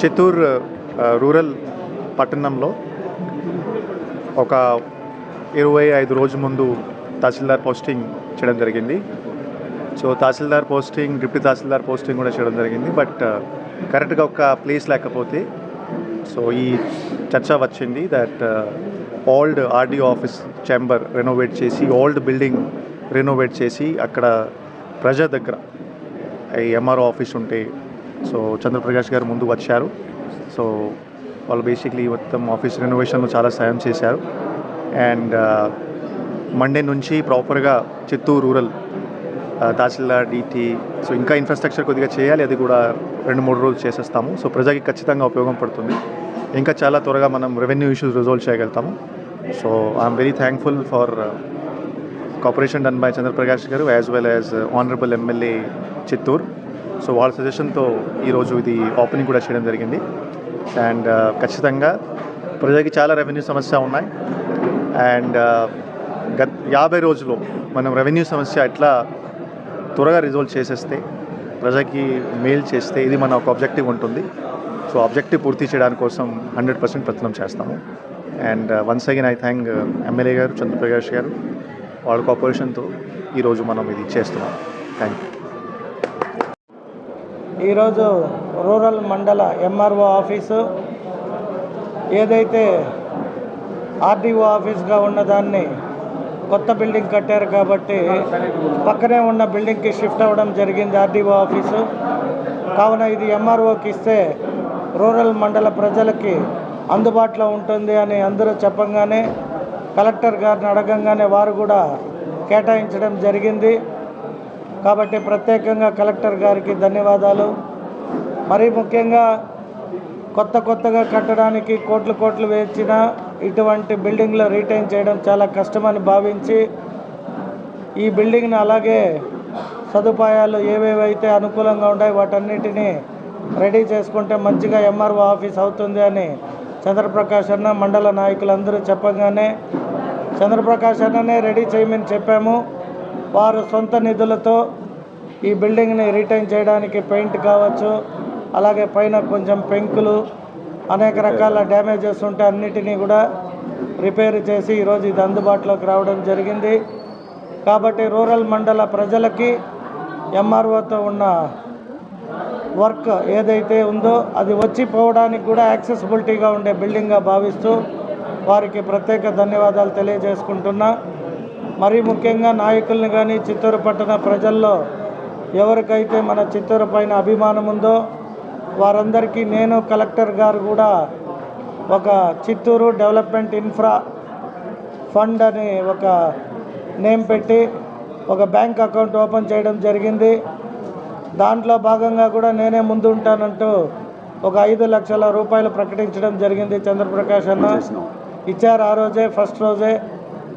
Chittoor rural పట్టణంలో ఒక ఇరవై ఐదు రోజు ముందు తహసీల్దార్ పోస్టింగ్ చేయడం జరిగింది. So tahsildar posting deputy tahsildar posting కూడా చేయడం జరిగింది. బట్ కరెక్ట్గా ఒక ప్లేస్ లేకపోతే సో ఈ చర్చ వచ్చింది that old RDO office chamber renovate చేసి ఓల్డ్ బిల్డింగ్ రెనోవేట్ చేసి అక్కడ ప్రజా దగ్గర ఎంఆర్ఓ ఆఫీస్ ఉంటే సో చంద్రప్రకాష్ గారు ముందు వచ్చారు. సో వాళ్ళు బేసిక్లీ మొత్తం ఆఫీస్ రెనోవేషన్లో చాలా సాయం చేశారు. అండ్ మండే uh, నుంచి ప్రాపర్గా Chittoor rural uh, tahsildar DT so ఇంకా ఇన్ఫ్రాస్ట్రక్చర్ కొద్దిగా చేయాలి. అది కూడా రెండు మూడు రోజులు చేసేస్తాము. సో ప్రజకి ఖచ్చితంగా ఉపయోగం పడుతుంది. ఇంకా చాలా త్వరగా మనం రెవెన్యూ ఇష్యూస్ రిజాల్వ్ చేయగలుగుతాము. So I'm very thankful for cooperation done by Chandraprakash గారు as well as honourable MLA Chittoor. So వాళ్ళ సజెషన్తో ఈరోజు ఇది ఓపెనింగ్ కూడా చేయడం జరిగింది. అండ్ uh, ఖచ్చితంగా ప్రజలకి చాలా రెవెన్యూ సమస్య ఉన్నాయి. అండ్ uh, గత యాభై రోజులు మనం రెవెన్యూ సమస్య ఎట్లా త్వరగా రిజాల్వ్ చేసేస్తే ప్రజకి మెయిల్ చేస్తే ఇది మన ఒక ఆబ్జెక్టివ్ ఉంటుంది. సో ఆబ్జెక్టివ్ పూర్తి చేయడానికి కోసం హండ్రెడ్ పర్సెంట్ ప్రయత్నం చేస్తాము. And once again I thank MLA గారు చంద్రప్రకాష్ గారు వాళ్ళ కోఆపరేషన్తో ఈరోజు మనం ఇది చేస్తున్నాం. థ్యాంక్ యూ ఈరోజు రూరల్ మండల ఎంఆర్ఓ ఆఫీసు ఏదైతే ఆర్డీఓ ఆఫీస్గా ఉన్నదాన్ని కొత్త బిల్డింగ్ కట్టారు కాబట్టి పక్కనే ఉన్న బిల్డింగ్కి షిఫ్ట్ అవ్వడం జరిగింది ఆర్డీఓ ఆఫీసు. కావున ఇది ఎంఆర్ఓకి ఇస్తే రూరల్ మండల ప్రజలకి అందుబాటులో ఉంటుంది అని అందరూ చెప్పంగానే కలెక్టర్ గారిని అడగంగానే వారు కూడా కేటాయించడం జరిగింది. కాబట్టి ప్రత్యేకంగా కలెక్టర్ గారికి ధన్యవాదాలు. మరీ ముఖ్యంగా కొత్త కొత్తగా కట్టడానికి కోట్లు కోట్లు వేచిన ఇటువంటి బిల్డింగ్లు రీటైన్ చేయడం చాలా కష్టమని భావించి ఈ బిల్డింగ్ని అలాగే సదుపాయాలు ఏవేవైతే అనుకూలంగా ఉంటాయి వాటన్నిటినీ రెడీ చేసుకుంటే మంచిగా ఎంఆర్ఓ ఆఫీస్ అవుతుంది అని చంద్రప్రకాష్ అన్న మండల నాయకులందరూ చెప్పగానే చంద్రప్రకాష్ అన్ననే రెడీ చేయమని చెప్పాము. వారు సొంత నిధులతో ఈ బిల్డింగ్ని రిటైన్ చేయడానికి పెయింట్ కావచ్చు అలాగే పైన కొంచెం పెంకులు అనేక రకాల డ్యామేజెస్ ఉంటే అన్నిటినీ కూడా రిపేర్ చేసి ఈరోజు ఇది అందుబాటులోకి రావడం జరిగింది. కాబట్టి రూరల్ మండల ప్రజలకి ఎంఆర్ఓతో ఉన్న వర్క్ ఏదైతే ఉందో అది వచ్చి పోవడానికి కూడా యాక్సెసిబిలిటీగా ఉండే బిల్డింగ్గా భావిస్తూ వారికి ప్రత్యేక ధన్యవాదాలు తెలియజేసుకుంటున్నా. మరీ ముఖ్యంగా నాయకుల్ని కానీ చిత్తూరు పట్టణ ప్రజల్లో ఎవరికైతే మన చిత్తూరు పైన అభిమానం ఉందో వారందరికీ నేను కలెక్టర్ గారు కూడా ఒక చిత్తూరు డెవలప్మెంట్ ఇన్ఫ్రా ఫండ్ అని ఒక నేమ్ పెట్టి ఒక బ్యాంక్ అకౌంట్ ఓపెన్ చేయడం జరిగింది. దాంట్లో భాగంగా కూడా నేనే ముందు ఉంటానంటూ ఒక ఐదు లక్షల రూపాయలు ప్రకటించడం జరిగింది చంద్రప్రకాష్ అన్న. ఇచ్చారు ఆ రోజే ఫస్ట్ రోజే.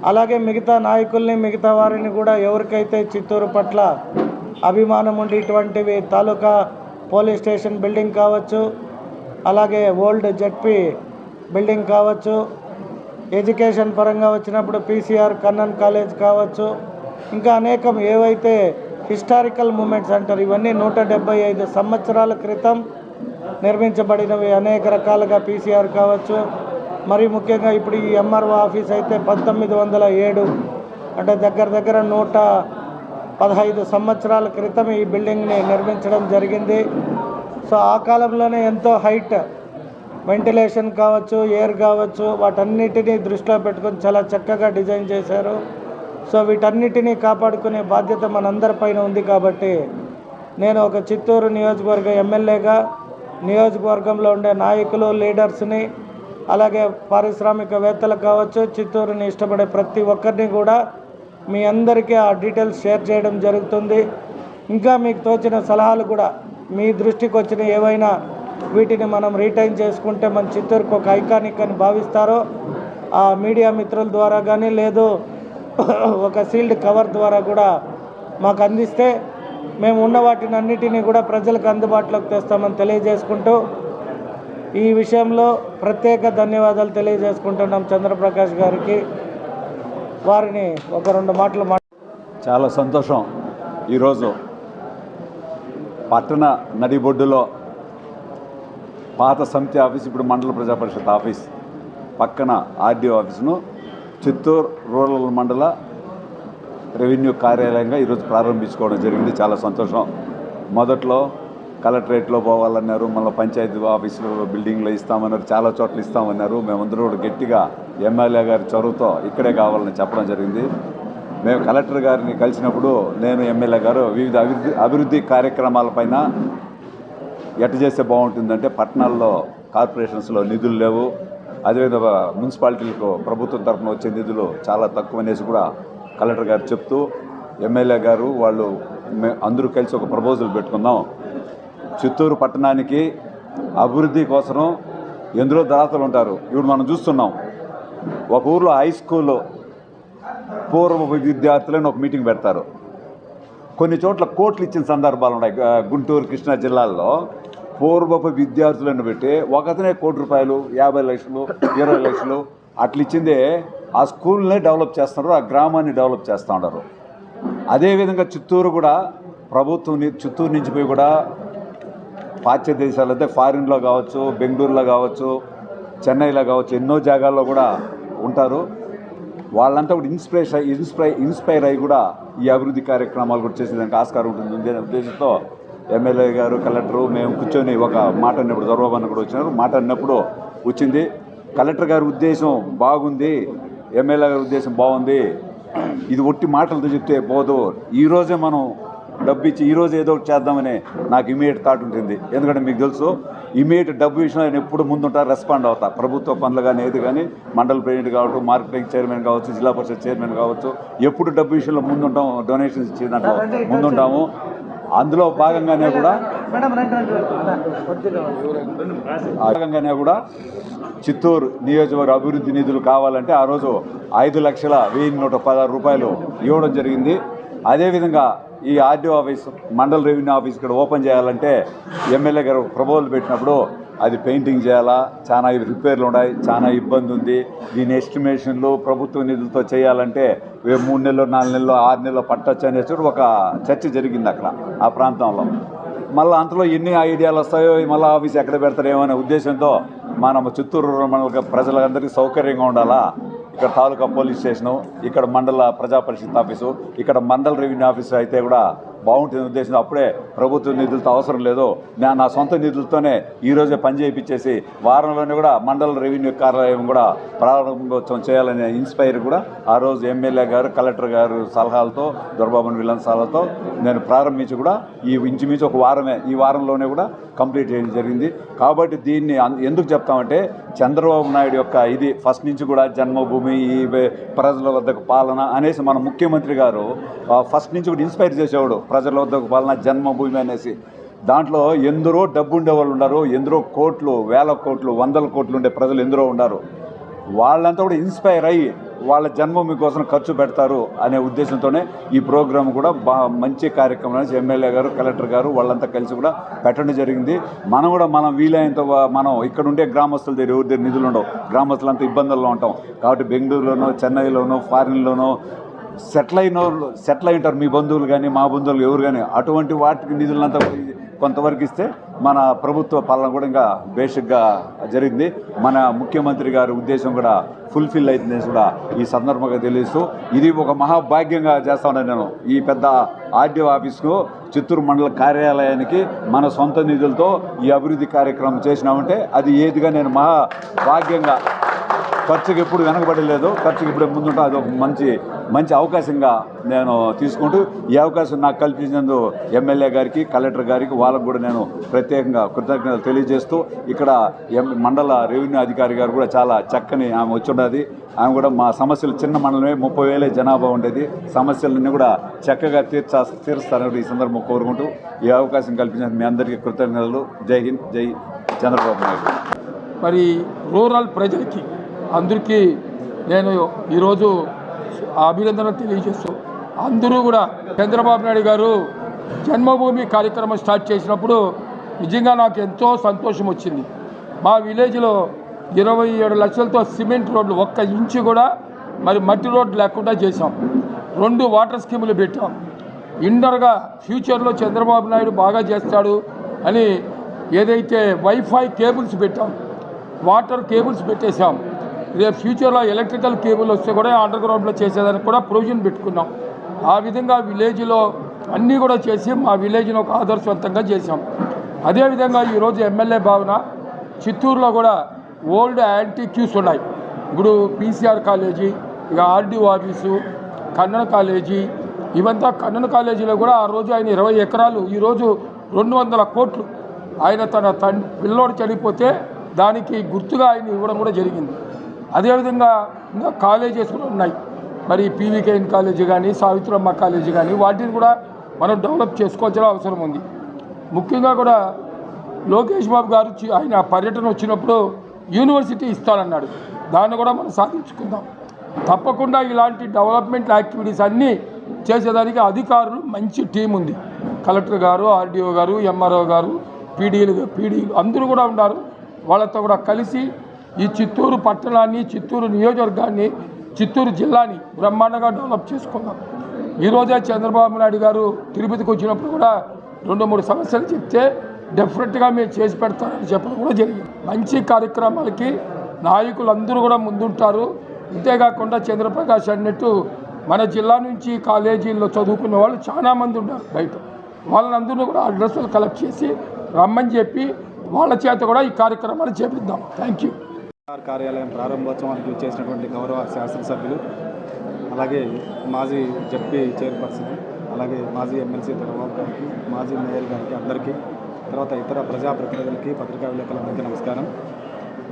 అలాగే మిగతా నాయకుల్ని మిగతా వారిని కూడా ఎవరికైతే చిత్తూరు పట్ల అభిమానం ఉండి ఇటువంటివి తాలూకా పోలీస్ స్టేషన్ బిల్డింగ్ కావచ్చు అలాగే ఓల్డ్ జెడ్పీ బిల్డింగ్ కావచ్చు ఎడ్యుకేషన్ పరంగా వచ్చినప్పుడు పీసీఆర్ కన్నన్ కాలేజ్ కావచ్చు ఇంకా అనేకం ఏవైతే హిస్టారికల్ మూమెంట్స్ అంటారు ఇవన్నీ నూట ఐదు సంవత్సరాల క్రితం నిర్మించబడినవి అనేక రకాలుగా పీసీఆర్ కావచ్చు. మరి ముఖ్యంగా ఇప్పుడు ఈ ఎంఆర్ఓ ఆఫీస్ అయితే పంతొమ్మిది వందల ఏడు అంటే దగ్గర దగ్గర నూట పదహైదు సంవత్సరాల క్రితం ఈ బిల్డింగ్ని నిర్మించడం జరిగింది. సో ఆ కాలంలోనే ఎంతో హైట్ వెంటిలేషన్ కావచ్చు ఎయిర్ కావచ్చు వాటన్నిటినీ దృష్టిలో పెట్టుకొని చాలా చక్కగా డిజైన్ చేశారు. సో వీటన్నిటినీ కాపాడుకునే బాధ్యత మనందరిపైన ఉంది కాబట్టి నేను ఒక చిత్తూరు నియోజకవర్గ ఎమ్మెల్యేగా నియోజకవర్గంలో ఉండే నాయకులు లీడర్స్ని అలాగే పారిశ్రామికవేత్తలు కావచ్చు చిత్తూరుని ఇష్టపడే ప్రతి ఒక్కరిని కూడా మీ అందరికీ ఆ డీటెయిల్స్ షేర్ చేయడం జరుగుతుంది. ఇంకా మీకు తోచిన సలహాలు కూడా మీ దృష్టికి వచ్చిన ఏవైనా వీటిని మనం రీటైన్ చేసుకుంటే మన చిత్తూరుకు ఒక ఐకానిక్ అని భావిస్తారో ఆ మీడియా మిత్రుల ద్వారా కానీ లేదు ఒక సీల్డ్ కవర్ ద్వారా కూడా మాకు అందిస్తే మేము ఉన్న వాటిని అన్నిటినీ కూడా ప్రజలకు అందుబాటులోకి తెస్తామని తెలియజేసుకుంటూ ఈ విషయంలో ప్రత్యేక ధన్యవాదాలు తెలియజేసుకుంటున్నాం చంద్రప్రకాష్ గారికి. వారిని ఒక రెండు మాటలు మా చాలా సంతోషం ఈరోజు పట్టణ నడిబొడ్డులో పాత సమితి ఆఫీస్ ఇప్పుడు మండల ప్రజా పరిషత్ ఆఫీస్ పక్కన ఆర్డీఓ ఆఫీసును చిత్తూరు రూరల్ మండల రెవెన్యూ కార్యాలయంగా ఈరోజు ప్రారంభించుకోవడం జరిగింది. చాలా సంతోషం. మొదట్లో కలెక్టరేట్లో పోవాలన్నారు మళ్ళీ పంచాయతీ ఆఫీసులో బిల్డింగ్లో ఇస్తామన్నారు చాలా చోట్ల ఇస్తామన్నారు. మేమందరూ కూడా గట్టిగా ఎమ్మెల్యే గారి చొరవతో ఇక్కడే కావాలని చెప్పడం జరిగింది. మేము కలెక్టర్ గారిని కలిసినప్పుడు నేను ఎమ్మెల్యే గారు వివిధ అభివృద్ధి అభివృద్ధి కార్యక్రమాలపైన ఎట్ట చేస్తే బాగుంటుందంటే పట్టణాల్లో కార్పొరేషన్స్లో నిధులు లేవు. అదేవిధంగా మున్సిపాలిటీలకు ప్రభుత్వం తరఫున వచ్చే నిధులు చాలా తక్కువ అనేసి కూడా కలెక్టర్ గారు చెప్తూ ఎమ్మెల్యే గారు వాళ్ళు అందరూ కలిసి ఒక ప్రపోజల్ పెట్టుకుందాం. చిత్తూరు పట్టణానికి అభివృద్ధి కోసం ఎందరో దాతలు ఉంటారు? ఇప్పుడు మనం చూస్తున్నాం. ఒక ఊర్లో హై స్కూల్లో పూర్వ విద్యార్థులను ఒక మీటింగ్ పెడతారు. కొన్ని చోట్ల కోట్లు ఇచ్చిన సందర్భాలు ఉన్నాయి. గుంటూరు కృష్ణా జిల్లాల్లో పూర్వపు విద్యార్థులను పెట్టి ఒకతనే కోటి రూపాయలు యాభై లక్షలు ఇరవై లక్షలు అట్లా ఇచ్చిందే ఆ స్కూల్నే డెవలప్ చేస్తున్నారు ఆ గ్రామాన్ని డెవలప్ చేస్తూ ఉన్నారు. అదేవిధంగా చిత్తూరు కూడా ప్రభుత్వం చిత్తూరు నుంచి పోయి కూడా పాశ్చాత్య దేశాలు అయితే ఫారిన్లో కావచ్చు బెంగళూరులో కావచ్చు చెన్నైలో కావచ్చు ఎన్నో జాగాల్లో కూడా ఉంటారు. వాళ్ళంతా కూడా ఇన్స్పిరేషన్ ఇన్స్పై ఇన్స్పైర్ అయ్యి కూడా ఈ అభివృద్ధి కార్యక్రమాలు కూడా చేసేదానికి ఆస్కారం ఉంటుంది. అనే ఉద్దేశంతో ఎమ్మెల్యే గారు కలెక్టరు మేము కూర్చొని ఒక మాట అన్నప్పుడు దొరబాబు కూడా వచ్చినారు. మాట అన్నప్పుడు వచ్చింది. కలెక్టర్ గారి ఉద్దేశం బాగుంది. ఎమ్మెల్యే గారి ఉద్దేశం బాగుంది. ఇది ఒట్టి మాటలతో చెప్తే పోదు. ఈరోజే మనం డబ్బు ఇచ్చి ఈరోజు ఏదో ఒకటి చేద్దామని నాకు ఇమీడియట్ థాట్ ఉంటుంది. ఎందుకంటే మీకు తెలుసు ఇమీడియట్ డబ్బు విషయంలో నేను ఎప్పుడు ముందుంటా రెస్పాండ్ అవుతా. ప్రభుత్వ పనులు కానీ ఏది కానీ మండల ప్రెసిడెంట్ కావచ్చు మార్కెటింగ్ చైర్మన్ కావచ్చు జిల్లా పరిషత్ చైర్మన్ కావచ్చు ఎప్పుడు డబ్బు విషయంలో ముందుంటాం డొనేషన్స్ ఇచ్చే దాంట్లో ముందుంటాము. అందులో భాగంగానే కూడా భాగంగానే కూడా చిత్తూరు నియోజకవర్గ అభివృద్ధి నిధులు కావాలంటే ఆ రోజు ఐదు లక్షల వెయ్యి నూట పదహారు రూపాయలు ఇవ్వడం జరిగింది. అదేవిధంగా ఈ RDO office mandal revenue office ఇక్కడ ఓపెన్ చేయాలంటే ఎమ్మెల్యే గారు ప్రపోజల్ పెట్టినప్పుడు అది పెయింటింగ్ చేయాలా? చాలా రిపేర్లు ఉన్నాయి చాలా ఇబ్బంది ఉంది. దీని ఎస్టిమేషన్లు ప్రభుత్వ నిధులతో చేయాలంటే మూడు నెలలు నాలుగు నెలలు ఆరు నెలలు పట్టొచ్చు అనేసి ఒక చర్చ జరిగింది అక్కడ ఆ ప్రాంతంలో. మళ్ళీ అంతలో ఎన్ని ఐడియాలు వస్తాయో మళ్ళీ ఆఫీస్ ఎక్కడ పెడతారేమో అనే ఉద్దేశంతో మనం చిత్తూరు మండల ప్రజలందరికీ సౌకర్యంగా ఉండాలా? ఇక్కడ తాలూకా పోలీస్ స్టేషను ఇక్కడ మండల ప్రజా పరిషత్ ఆఫీసు ఇక్కడ మండల రెవెన్యూ ఆఫీసు అయితే కూడా బాగుంటుంది ఉద్దేశం అప్పుడే ప్రభుత్వ నిధులతో అవసరం లేదు. నా నా సొంత నిధులతోనే ఈ రోజే పని చేయించేసి వారంలోనే కూడా మండల రెవెన్యూ కార్యాలయం కూడా ప్రారంభోత్సవం చేయాలనే ఇన్స్పైర్ కూడా ఆ రోజు ఎమ్మెల్యే గారు కలెక్టర్ గారు సలహాలతో దొరబాబుని విలన్ సలహాలతో నేను ప్రారంభించి కూడా ఈ ఇంచుమించు ఒక వారమే ఈ వారంలోనే కూడా కంప్లీట్ చేయడం జరిగింది. కాబట్టి దీన్ని ఎందుకు చెప్తామంటే చంద్రబాబు నాయుడు యొక్క ఇది ఫస్ట్ నుంచి కూడా జన్మభూమి ఈ ప్రజల వద్దకు పాలన అనేసి మన ముఖ్యమంత్రి గారు ఫస్ట్ నుంచి కూడా ఇన్స్పైర్ చేసేవాడు. ప్రజల వద్దకు పాలన జన్మభూమి అనేసి. దాంట్లో ఎందరో డబ్బు ఉండేవాళ్ళు ఉన్నారు ఎందరో కోట్లు వేల కోట్లు వందల కోట్లు ఉండే ప్రజలు ఎందరో ఉన్నారు. వాళ్ళంతా కూడా ఇన్స్పైర్ అయ్యి వాళ్ళ జన్మభూమి కోసం ఖర్చు పెడతారు అనే ఉద్దేశంతోనే ఈ ప్రోగ్రాం కూడా బా మంచి కార్యక్రమం ఎమ్మెల్యే గారు కలెక్టర్ గారు వాళ్ళంతా కలిసి కూడా పెట్టడం జరిగింది. మనం కూడా మనం వీలైనంత మనం ఇక్కడ ఉండే గ్రామస్తుల దగ్గర ఎవరి దగ్గర నిధులు ఉండవు. గ్రామస్తులంతా ఇబ్బందుల్లో ఉంటాం. కాబట్టి బెంగళూరులోనో చెన్నైలోనో ఫారిన్లోనో సెటిల్ అయిన వాళ్ళు సెటిల్ అయి ఉంటారు మీ బంధువులు కానీ మా బంధువులు ఎవరు కానీ అటువంటి వాటికి నిధులంతా కొంతవరకు ఇస్తే మన ప్రభుత్వ పాలన కూడా ఇంకా బేసిక్గా జరిగింది. మన ముఖ్యమంత్రి గారి ఉద్దేశం కూడా ఫుల్ఫిల్ అవుతుందని కూడా ఈ సందర్భంగా తెలియస్తూ ఇది ఒక మహాభాగ్యంగా చేస్తా నేను ఈ పెద్ద ఆర్డీఓ ఆఫీస్కు చిత్తూరు మండల కార్యాలయానికి మన సొంత నిధులతో ఈ అభివృద్ధి కార్యక్రమం చేసినామంటే అది ఏదిగా నేను మహా భాగ్యంగా ఖర్చుకి ఎప్పుడు వెనకబడలేదు ఖర్చుకి ఇప్పుడు ముందుంటా అది ఒక మంచి మంచి అవకాశంగా నేను తీసుకుంటూ ఈ అవకాశం నాకు కల్పించినందుకు ఎమ్మెల్యే గారికి కలెక్టర్ గారికి వాళ్ళకు కూడా నేను ప్రత్యేకంగా కృతజ్ఞతలు తెలియజేస్తూ ఇక్కడ ఎం మండల రెవెన్యూ అధికారి గారు కూడా చాలా చక్కని ఆమె వచ్చున్నది ఆమె కూడా మా సమస్యలు చిన్న మండలమే ముప్పై వేలే జనాభా ఉండేది. సమస్యలన్నీ కూడా చక్కగా తీర్చా తీరుస్తారని ఈ సందర్భం కోరుకుంటూ ఈ అవకాశం కల్పించిన మీ అందరికీ కృతజ్ఞతలు. జై హింద్ జై చంద్రబాబు నాయుడు. మరి రూరల్ ప్రజలకి అందరికీ నేను ఈరోజు అభినందన తెలియజేస్తూ అందరూ కూడా చంద్రబాబు నాయుడు గారు జన్మభూమి కార్యక్రమం స్టార్ట్ చేసినప్పుడు నిజంగా నాకు ఎంతో సంతోషం వచ్చింది. మా విలేజ్లో ఇరవై ఏడు లక్షలతో సిమెంట్ రోడ్లు ఒక్క ఇంచు కూడా మరి మట్టి రోడ్లు లేకుండా చేశాం. రెండు వాటర్ స్కీములు పెట్టాం. ఇండర్గా ఫ్యూచర్లో చంద్రబాబు నాయుడు బాగా చేస్తాడు అని ఏదైతే వైఫై కేబుల్స్ పెట్టాం వాటర్ కేబుల్స్ పెట్టేశాం. రేపు ఫ్యూచర్లో ఎలక్ట్రికల్ కేబుల్ వస్తే కూడా అండర్ గ్రౌండ్లో చేసేదానికి కూడా ప్రొవిజన్ పెట్టుకున్నాం. ఆ విధంగా విలేజ్లో అన్నీ కూడా చేసి మా విలేజ్ను ఒక ఆదర్శవంతంగా చేశాం. అదేవిధంగా ఈరోజు ఎమ్మెల్యే భావన చిత్తూరులో కూడా ఓల్డ్ యాంటీక్యూస్ ఉన్నాయి. ఇప్పుడు పీసీఆర్ కాలేజీ ఇక ఆర్డీ ఆఫీసు కన్నడ కాలేజీ ఇవంతా కన్నడ కాలేజీలో కూడా ఆ రోజు ఆయన ఇరవై ఎకరాలు ఈరోజు రెండు వందల కోట్లు. ఆయన తన తండ్రి పిల్లోడు చనిపోతే దానికి గుర్తుగా ఆయన ఇవ్వడం కూడా జరిగింది. అదేవిధంగా ఇంకా కాలేజెస్ కూడా ఉన్నాయి. మరి పీవీకేఎన్ కాలేజీ కానీ సావిత్రమ్మ కాలేజీ కానీ వాటిని కూడా మనం డెవలప్ చేసుకోవాల్సిన అవసరం ఉంది. ముఖ్యంగా కూడా లోకేష్ బాబు గారు ఆయన పర్యటన వచ్చినప్పుడు యూనివర్సిటీ ఇస్తానన్నాడు. దాన్ని కూడా మనం సాధించుకుందాం. తప్పకుండా ఇలాంటి డెవలప్మెంట్ యాక్టివిటీస్ అన్నీ చేసేదానికి అధికారులు మంచి టీం ఉంది. కలెక్టర్ గారు ఆర్డీఓ గారు ఎంఆర్ఓ గారు పీడీలు పీడీలు అందరూ కూడా ఉన్నారు. వాళ్ళతో కూడా కలిసి ఈ చిత్తూరు పట్టణాన్ని చిత్తూరు నియోజకవర్గాన్ని చిత్తూరు జిల్లాని బ్రహ్మాండంగా డెవలప్ చేసుకుందాం ఈరోజే చంద్రబాబు నాయుడు గారు తిరుపతికి వచ్చినప్పుడు కూడా రెండు మూడు సమస్యలు చెప్తే డెఫినెట్గా మేము చేసి పెడతామని చెప్పడం కూడా జరిగింది. మంచి కార్యక్రమాలకి నాయకులందరూ కూడా ముందుంటారు. అంతేకాకుండా చంద్రప్రకాష్ అన్నట్టు మన జిల్లా నుంచి కాలేజీల్లో చదువుకున్న వాళ్ళు చాలామంది ఉన్నారు బయట. వాళ్ళందరినీ కూడా అడ్రస్లు కలెక్ట్ చేసి రమ్మని చెప్పి వాళ్ళ చేత కూడా ఈ కార్యక్రమాలు చేపిద్దాం. థ్యాంక్ యూ కార్యాలయం ప్రారంభోత్సవానికి చేసినటువంటి గౌరవ శాసనసభ్యులు అలాగే మాజీ జడ్పీ చైర్పర్సన్ అలాగే మాజీ ఎమ్మెల్సీ చంద్రబాబు గారికి మాజీ మేయర్ గారికి అందరికీ తర్వాత ఇతర ప్రజాప్రతినిధులకి పత్రికా విలేకరులందరికీ నమస్కారం.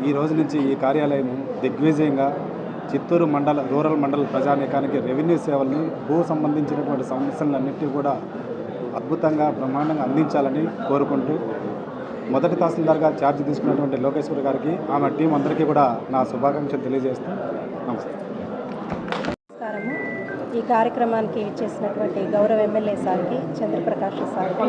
ఈ రోజు నుంచి ఈ కార్యాలయం దిగ్విజయంగా చిత్తూరు మండల రూరల్ మండల ప్రజానీకానికి రెవెన్యూ సేవల్ని భూ సంబంధించినటువంటి సమస్యలన్నింటినీ కూడా అద్భుతంగా బ్రహ్మాండంగా అందించాలని కోరుకుంటూ మొదటి తహసీల్దార్గా ఛార్జ్ తీసుకున్నటువంటి లోకేశ్వర్ గారికి ఆమె టీం అందరికీ కూడా నా శుభాకాంక్షలు తెలియజేస్తూ నమస్తే. నమస్కారము. ఈ కార్యక్రమానికి ఇచ్చేసినటువంటి గౌరవ ఎమ్మెల్యే సార్కి చంద్రప్రకాష్ సార్కి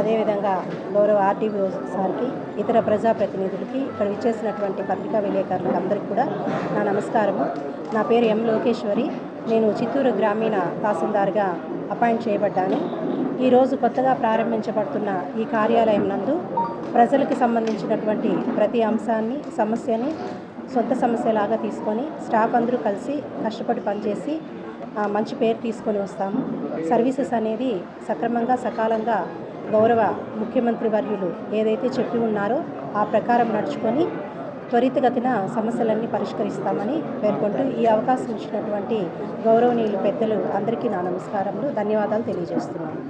అదేవిధంగా గౌరవ ఆర్టీఓ సార్కి ఇతర ప్రజాప్రతినిధులకి ఇక్కడ ఇచ్చేసినటువంటి పత్రికా విలేకరులకు అందరికీ కూడా నా నమస్కారము. నా పేరు ఎం లోకేశ్వరి. నేను చిత్తూరు గ్రామీణ తహసీల్దార్గా అపాయింట్ చేయబడ్డాను. ఈరోజు కొత్తగా ప్రారంభించబడుతున్న ఈ కార్యాలయం నందు ప్రజలకు సంబంధించినటువంటి ప్రతి అంశాన్ని సమస్యని సొంత సమస్యలాగా తీసుకొని స్టాఫ్ అందరూ కలిసి కష్టపడి పనిచేసి మంచి పేరు తీసుకొని వస్తాము. సర్వీసెస్ అనేది సక్రమంగా సకాలంగా గౌరవ ముఖ్యమంత్రి వర్యులు ఏదైతే చెప్పి ఉన్నారో ఆ ప్రకారం నడుచుకొని త్వరితగతిన సమస్యలన్నీ పరిష్కరిస్తామని పేర్కొంటూ ఈ అవకాశం ఇచ్చినటువంటి గౌరవనీయులు పెద్దలు అందరికీ నా నమస్కారములు ధన్యవాదాలు తెలియజేస్తున్నాను.